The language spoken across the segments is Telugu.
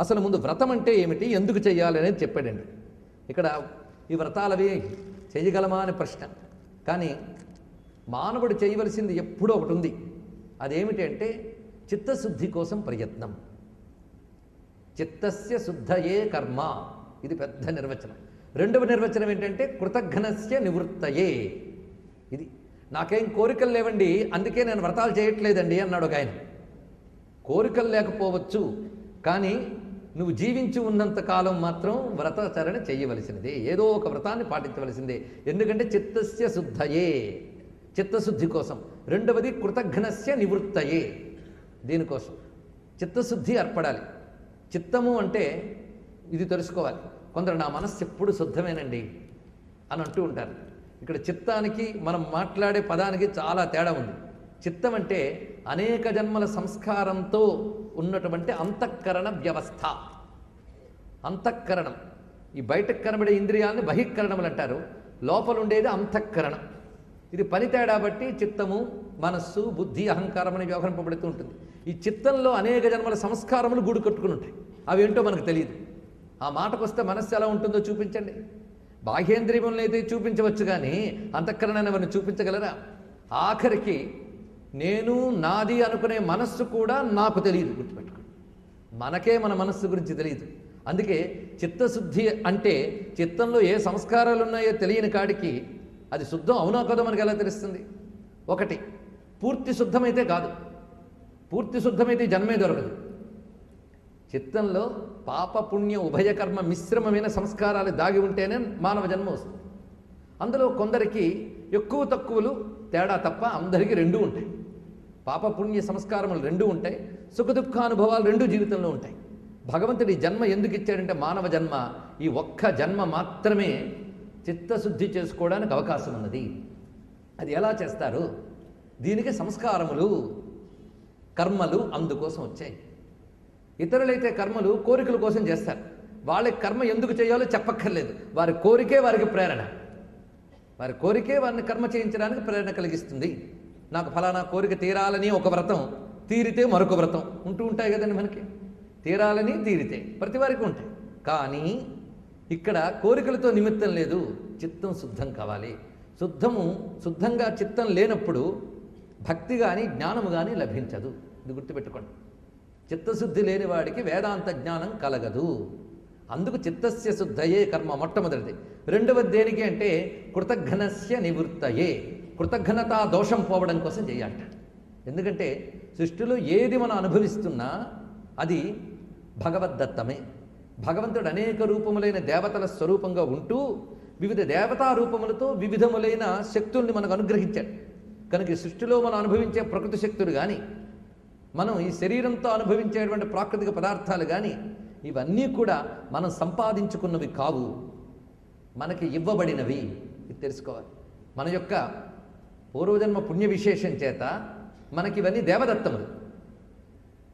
అసలు ముందు వ్రతం అంటే ఏమిటి? ఎందుకు చేయాలి అనేది చెప్పాడండి. ఇక్కడ ఈ వ్రతాలవి చేయగలమా అనే ప్రశ్న. కానీ మానవుడు చేయవలసింది ఎప్పుడూ ఒకటి ఉంది. అదేమిటి అంటే చిత్తశుద్ధి కోసం ప్రయత్నం. చిత్తస్య శుద్ధయే కర్మ. ఇది పెద్ద నిర్వచనం. రెండవ నిర్వచనం ఏంటంటే కృతఘ్నస్య నివృత్తయే. ఇది నాకేం కోరికలు లేవండి అందుకే నేను వ్రతాలు చేయట్లేదండి అన్నాడు ఒక ఆయన. కోరికలు లేకపోవచ్చు కానీ నువ్వు జీవించి ఉన్నంత కాలం మాత్రం వ్రతాచరణ చేయవలసినదే. ఏదో ఒక వ్రతాన్ని పాటించవలసిందే. ఎందుకంటే చిత్తస్య శుద్ధయే. చిత్తశుద్ధి కోసం. రెండవది కృతఘ్నస్య నివృత్తయే. దీనికోసం. చిత్తశుద్ధి ఏర్పడాలి. చిత్తము అంటే ఇది తెలుసుకోవాలి. కొందరు నా మనస్సు ఎప్పుడు శుద్ధమేనండి? అని అంటూ ఉంటారు. ఇక్కడ చిత్తానికి మనం మాట్లాడే పదానికి చాలా తేడా ఉంది. చిత్తం అంటే అనేక జన్మల సంస్కారంతో ఉన్నటువంటి అంతఃకరణ వ్యవస్థ. అంతఃకరణం. ఈ బయటకు కనబడే ఇంద్రియాలని బహిర్కరణములు అంటారు. లోపల ఉండేది అంతఃకరణం. ఇది పని తేడా బట్టి చిత్తము మనస్సు బుద్ధి అహంకారం అని వ్యవహరింపబడుతూ ఉంటుంది. ఈ చిత్తంలో అనేక జన్మల సంస్కారములు గూడు కట్టుకుని ఉంటాయి. అవి ఏంటో మనకు తెలియదు. ఆ మాటకు వస్తే మనస్సు ఎలా ఉంటుందో చూపించండి. బాహ్యేంద్రియములను అయితే చూపించవచ్చు కానీ అంతఃకరణాన్ని ఎవరిని చూపించగలరా? ఆఖరికి నేను నాది అనుకునే మనస్సు కూడా నాకు తెలియదు గుర్తుపెట్టుకోండి. మనకే మన మనస్సు గురించి తెలియదు. అందుకే చిత్తశుద్ధి అంటే చిత్తంలో ఏ సంస్కారాలు ఉన్నాయో తెలియని కాడికి అది శుద్ధం అవునా కాదో మనకి ఎలా తెలుస్తుంది? ఒకటి పూర్తి శుద్ధమైతే కాదు. పూర్తి శుద్ధమైతే జన్మే దొరకదు. చిత్తంలో పాప పుణ్య ఉభయకర్మ మిశ్రమమైన సంస్కారాలు దాగి ఉంటేనే మానవ జన్మ వస్తుంది. అందులో కొందరికి ఎక్కువ తక్కువలు తేడా తప్ప అందరికీ రెండూ ఉంటాయి. పాప పుణ్య సంస్కారములు రెండు ఉంటాయి సుఖ అనుభవాలు రెండు జీవితంలో ఉంటాయి. భగవంతుడి జన్మ ఎందుకు ఇచ్చాడంటే మానవ జన్మ ఈ ఒక్క జన్మ మాత్రమే చిత్తశుద్ధి చేసుకోవడానికి అవకాశం ఉన్నది. అది ఎలా చేస్తారు? దీనికి సంస్కారములు కర్మలు అందుకోసం వచ్చాయి. ఇతరులైతే కర్మలు కోరికల కోసం చేస్తారు. వాళ్ళకి కర్మ ఎందుకు చేయాలో చెప్పక్కర్లేదు. వారి కోరికే వారికి ప్రేరణ. వారి కోరికే వారిని కర్మ చేయించడానికి ప్రేరణ కలిగిస్తుంది. నాకు ఫలానా కోరిక తీరాలని ఒక వ్రతం తీరితే మరొక వ్రతం ఉంటూ ఉంటాయి కదండి మనకి. తీరాలని తీరితే ప్రతి వారికి ఉంటాయి. కానీ ఇక్కడ కోరికలతో నిమిత్తం లేదు చిత్తం శుద్ధం కావాలి. శుద్ధము శుద్ధంగా చిత్తం లేనప్పుడు భక్తి కానీ జ్ఞానము కానీ లభించదు. ఇది గుర్తుపెట్టుకోండి. చిత్తశుద్ధి లేని వాడికి వేదాంత జ్ఞానం కలగదు. అందుకు చిత్తస్య శుద్ధయే కర్మ మొట్టమొదటిది. రెండవది దేనికి అంటే కృతఘ్నస్య నివృత్తయే. కృతజ్ఞత దోషం పోవడం కోసం చేయాలట. ఎందుకంటే సృష్టిలో ఏది మనం అనుభవిస్తున్నా అది భగవద్దత్తమే భగవంతుడు అనేక రూపములైన దేవతల స్వరూపంగా ఉంటూ వివిధ దేవతా రూపములతో వివిధములైన శక్తుల్ని మనకు అనుగ్రహించాడు. కనుక సృష్టిలో మనం అనుభవించే ప్రకృతి శక్తులు కానీ మనం ఈ శరీరంతో అనుభవించేటువంటి ప్రాకృతిక పదార్థాలు కానీ ఇవన్నీ కూడా మనం సంపాదించుకున్నవి కావు. మనకి ఇవ్వబడినవి. ఇది తెలుసుకోవాలి. మన యొక్క పూర్వజన్మ పుణ్య విశేషం చేత మనకి ఇవన్నీ దేవదత్తములు.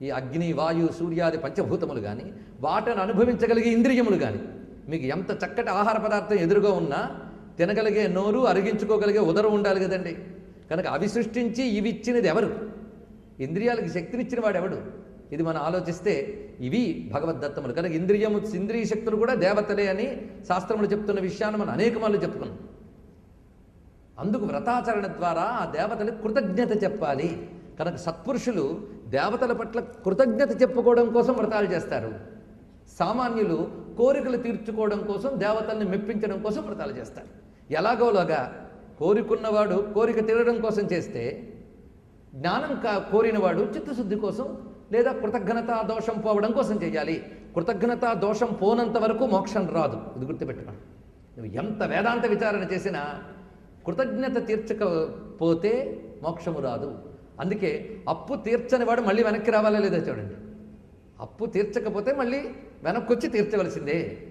ఈ అగ్ని వాయు సూర్యాది పంచభూతములు కానీ వాటిని అనుభవించగలిగే ఇంద్రియములు కానీ మీకు ఎంత చక్కటి ఆహార పదార్థం ఎదురుగా ఉన్నా తినగలిగే నోరు అరిగించుకోగలిగే ఉదరం ఉండాలి కదండి. కనుక అవి సృష్టించి ఇవి ఇచ్చినది ఎవరు? ఇంద్రియాలకు శక్తినిచ్చిన వాడు ఎవడు ఇది మనం ఆలోచిస్తే ఇవి భగవద్దత్తములు. కనుక ఇంద్రియము ఇంద్రియ శక్తులు కూడా దేవతలే అని శాస్త్రములు చెప్తున్న విషయాన్ని మనం అనేక మార్లు చెప్పుకున్నాం. అందుకు వ్రతాచరణ ద్వారా ఆ దేవతలకు కృతజ్ఞత చెప్పాలి. కనుక సత్పురుషులు దేవతల పట్ల కృతజ్ఞత చెప్పుకోవడం కోసం వ్రతాలు చేస్తారు. సామాన్యులు కోరికలు తీర్చుకోవడం కోసం దేవతల్ని మెప్పించడం కోసం వ్రతాలు చేస్తారు. ఎలాగోలాగా కోరుకున్నవాడు కోరిక తీరడం కోసం చేస్తే జ్ఞానం కా కోరినవాడు చిత్తశుద్ధి కోసం లేదా కృతజ్ఞతా దోషం పోవడం కోసం చేయాలి. కృతజ్ఞతా దోషం పోనంత వరకు మోక్షం రాదు. ఇది గుర్తుపెట్టుకోండి. నువ్వు ఎంత వేదాంత విచారణ చేసినా కృతజ్ఞత తీర్చకపోతే మోక్షము రాదు. అందుకే అప్పు తీర్చని వాడు మళ్ళీ వెనక్కి రావాలా లేదా చూడండి. అప్పు తీర్చకపోతే మళ్ళీ వెనక్కి వచ్చి తీర్చవలసిందే.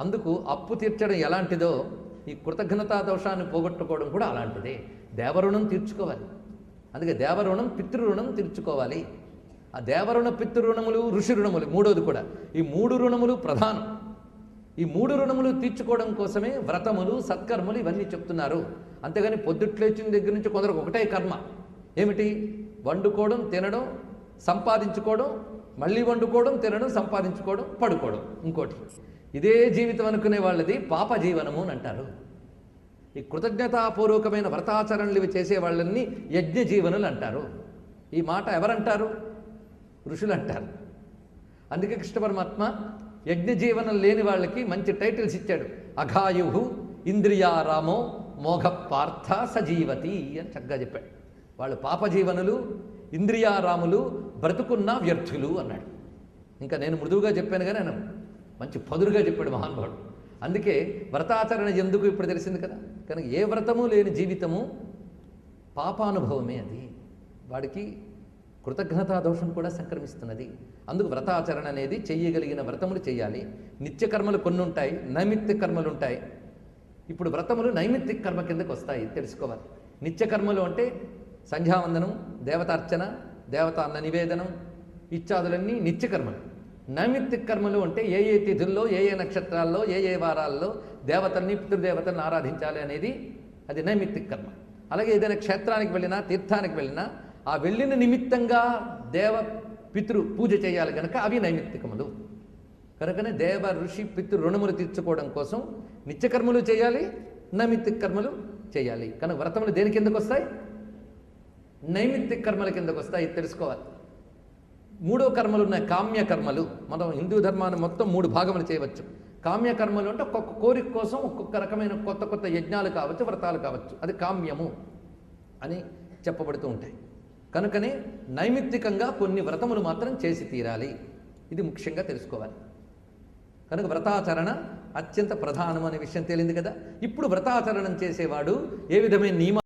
అందుకు అప్పు తీర్చడం ఎలాంటిదో ఈ కృతజ్ఞతా దోషాన్ని పోగొట్టుకోవడం కూడా అలాంటిదే. దేవరుణం తీర్చుకోవాలి. అందుకే దేవరుణం పితృరుణం తీర్చుకోవాలి. ఆ దేవరుణ పితృరుణములు ఋషి రుణములు మూడోది కూడా. ఈ మూడు రుణములు ప్రధానం. ఈ మూడు రుణములు తీర్చుకోవడం కోసమే వ్రతములు సత్కర్మలు ఇవన్నీ చెప్తున్నారు. అంతేగాని పొద్దుట్లేచిన దగ్గర నుంచి కొందరికి ఒకటే కర్మ. ఏమిటి? వండుకోవడం తినడం సంపాదించుకోవడం మళ్ళీ వండుకోవడం తినడం సంపాదించుకోవడం పడుకోవడం ఇంకోటి. ఇదే జీవితం అనుకునే వాళ్ళది పాప జీవనము అని అంటారు. ఈ కృతజ్ఞతాపూర్వకమైన వ్రతాచరణలు ఇవి చేసే వాళ్ళని యజ్ఞ జీవనులు అంటారు. ఈ మాట ఎవరంటారు? ఋషులు అంటారు అందుకే కృష్ణ పరమాత్మ యజ్ఞ జీవనం లేని వాళ్ళకి మంచి టైటిల్స్ ఇచ్చాడు. అఘాయు ఇంద్రియారామో మోఘ పార్థ సజీవతి అని చక్కగా చెప్పాడు. వాళ్ళు పాపజీవనులు ఇంద్రియారాములు బ్రతుకున్న వ్యర్థులు అన్నాడు. ఇంకా నేను మృదువుగా చెప్పాను కానీ ఆయన మంచి పదురుగా చెప్పాడు మహానుభావుడు అందుకే వ్రతాచరణ ఎందుకు ఇప్పుడు తెలిసింది కదా? కనుక ఏ వ్రతము లేని జీవితము పాపానుభవమే అది. వాడికి కృతజ్ఞతా దోషం కూడా సంక్రమిస్తున్నది. అందుకు వ్రతాచరణ అనేది చేయగలిగిన వ్రతములు చేయాలి నిత్యకర్మలు కొన్ని ఉంటాయి నైమిత్తిక కర్మలు ఉంటాయి. ఇప్పుడు వ్రతములు నైమిత్తిక కర్మ కిందకు వస్తాయి తెలుసుకోవాలి. నిత్యకర్మలు అంటే సంధ్యావందనం దేవతార్చన దేవతాన్న నివేదనం ఇత్యాదులన్నీ నిత్యకర్మలు నైమిత్తిక కర్మలు అంటే ఏ ఏ తిథుల్లో ఏ ఏ నక్షత్రాల్లో ఏ ఏ వారాల్లో దేవతల్ని పితృదేవతల్ని ఆరాధించాలి అనేది అది నైమిత్తిక కర్మ. అలాగే ఏదైనా క్షేత్రానికి వెళ్ళినా తీర్థానికి వెళ్ళినా ఆ వెళ్ళిన నిమిత్తంగా దేవ పితృ పూజ చేయాలి కనుక అవి నైమిత్తికములు. కనుకనే దేవ ఋషి పితృ రుణములు తీర్చుకోవడం కోసం నిత్యకర్మలు చేయాలి నైమిత్తిక కర్మలు చేయాలి. కనుక వ్రతములు దేని కిందకు వస్తాయి? నైమిత్తిక కర్మల కిందకు వస్తాయి తెలుసుకోవాలి. మూడో కర్మలు ఉన్నాయి కామ్య కర్మలు. మనం హిందూ ధర్మాన్ని మొత్తం మూడు భాగములు చేయవచ్చు. కామ్య కర్మలు అంటే ఒక్కొక్క కోరిక కోసం ఒక్కొక్క రకమైన కొత్త కొత్త యజ్ఞాలు కావచ్చు వ్రతాలు కావచ్చు. అది కామ్యము అని చెప్పబడుతూ ఉంటాయి. కనుకనే నైమిత్తికంగా కొన్ని వ్రతములు మాత్రం చేసి తీరాలి. ఇది ముఖ్యంగా తెలుసుకోవాలి. కనుక వ్రతాచరణ అత్యంత ప్రధానం అనే విషయం తేలింది కదా. ఇప్పుడు వ్రతాచరణం చేసేవాడు ఏ విధమైన నియమ